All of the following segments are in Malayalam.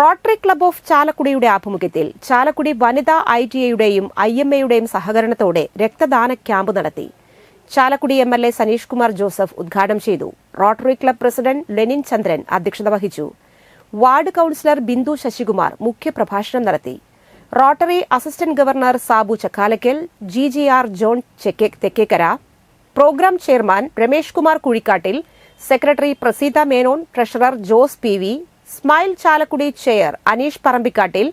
റോട്ടറി ക്ലബ് ഓഫ് ചാലക്കുടിയുടെ ആഭിമുഖ്യത്തിൽ ചാലക്കുടി വനിതാ ഐ ടി ഐയുടെയും ഐ എം എയുടെയും സഹകരണത്തോടെ രക്തദാന ക്യാമ്പ് നടത്തി. Chalakudy M L A Saneesh Kumar Joseph ഉദ്ഘാടനം ചെയ്തു. Rotary Club president Lenin Chandran അധ്യക്ഷത വഹിച്ചു. വാർഡ് കൌൺസിലർ ബിന്ദു ശശികുമാർ മുഖ്യപ്രഭാഷണം നടത്തി. Rotary assistant governor Sabu Chakkalakkal G G R John Thekkekara programme chairman Ramesh Kumar Kuzhikkattil secretary Praseetha Menon treasurer Jose P V smile Chalakudy chair Aneesh Parambikkattil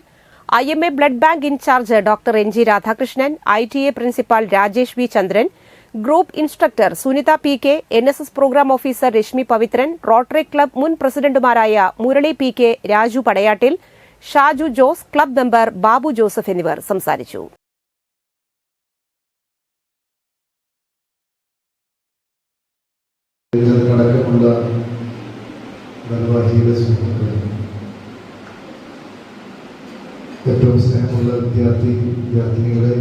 I M A blood bank incharge doctor N G Radhakrishnan I T A principal Rajesh V Chandran group instructor Sunitha P K N S S programme officer Rashmi Pavithran Rotary Club മുൻ പ്രസിഡന്റുമാരായ Murali P K Raju Padayattil Shaju Jose club member Babu Joseph എന്നിവർ സംസാരിച്ചു. നിർവാഹിക സുഹൃത്തുക്കളെ ഏറ്റവും സ്നേഹമുള്ള വിദ്യാർത്ഥി വിദ്യാർത്ഥിനികളെ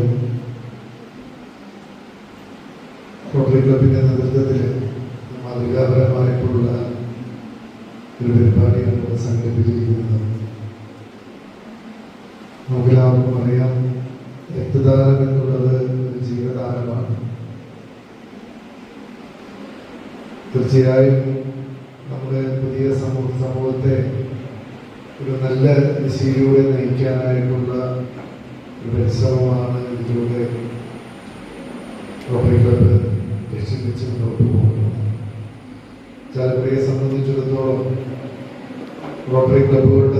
റോട്ടറി ക്ലബിന്റെ നേതൃത്വത്തിൽ മാതൃകാപരമായിട്ടുള്ള ഒരു പരിപാടിയാണ് ഇവിടെ സംഘടിപ്പിച്ചിരിക്കുന്നത്. നമുക്കെല്ലാവർക്കും അറിയാം രക്തദാനം എന്നുള്ളത് ഒരു ജീവദാനമാണ്. തീർച്ചയായും നമ്മുടെ പുതിയ സമൂഹ സമൂഹത്തെ ഒരു നല്ല ദിശയിലൂടെ നയിക്കാനായിട്ടുള്ള ഒരു പരിശ്രമമാണ് ഇതിലൂടെ റോട്ടറി മുന്നോട്ട് പോകുന്നത്. ചാലപ്പുഴയെ സംബന്ധിച്ചിടത്തോളം റോട്ടറി ക്ലബ്ബുകളുടെ